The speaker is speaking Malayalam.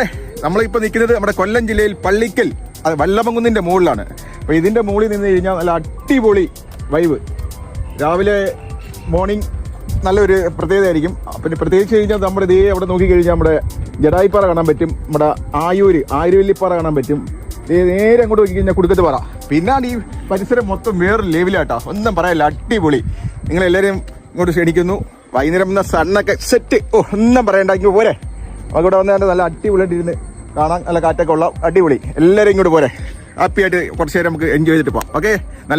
സുഹൃത്തുക്കളെ നമ്മളിപ്പോൾ നിൽക്കുന്നത് നമ്മുടെ കൊല്ലം ജില്ലയിൽ പള്ളിക്കൽ അത് വല്ലമങ്കുന്നിന്റെ മുകളിലാണ്. അപ്പോൾ ഇതിന്റെ മുകളിൽ നിന്ന് കഴിഞ്ഞാൽ നല്ല അടിപൊളി വൈവ് രാവിലെ മോർണിംഗ് നല്ലൊരു പ്രത്യേകതയായിരിക്കും. പിന്നെ പ്രത്യേകിച്ച് കഴിഞ്ഞാൽ നമ്മുടെ ദേ അവിടെ നോക്കിക്കഴിഞ്ഞാൽ നമ്മുടെ ജഡായിപ്പാറ കാണാൻ പറ്റും. നമ്മുടെ ആയൂര് ആയുർവല്ലിപ്പാറ കാണാൻ പറ്റും. നേരെ അങ്ങോട്ട് നോക്കി കഴിഞ്ഞാൽ കുടുക്കത്ത് പറ. പിന്നാണ് ഈ പരിസരം മൊത്തം വേറൊരു ലെവലാട്ടാ ഒന്നും പറയാനില്ല അടിപൊളി. നിങ്ങളെല്ലാവരും ഇങ്ങോട്ട് ക്ഷണിക്കുന്നു. വൈകുന്നേരം എന്ന സണ്ണൊക്കെ സെറ്റ് ഓ ഒന്നും പറയണ്ട ഇങ്ങ് പോരെ. നമുക്കിവിടെ വന്നാൽ നല്ല അടിപൊളിയായിട്ട് ഇരുന്ന് കാണാൻ നല്ല കാറ്റൊക്കെ ഉള്ള അടിപൊളി. എല്ലാവരും ഇങ്ങോട്ട് പോരെ. ഹാപ്പി ആയിട്ട് കുറച്ച് നേരം നമുക്ക് എൻജോയ് ചെയ്തിട്ട് പോവാം. ഓക്കെ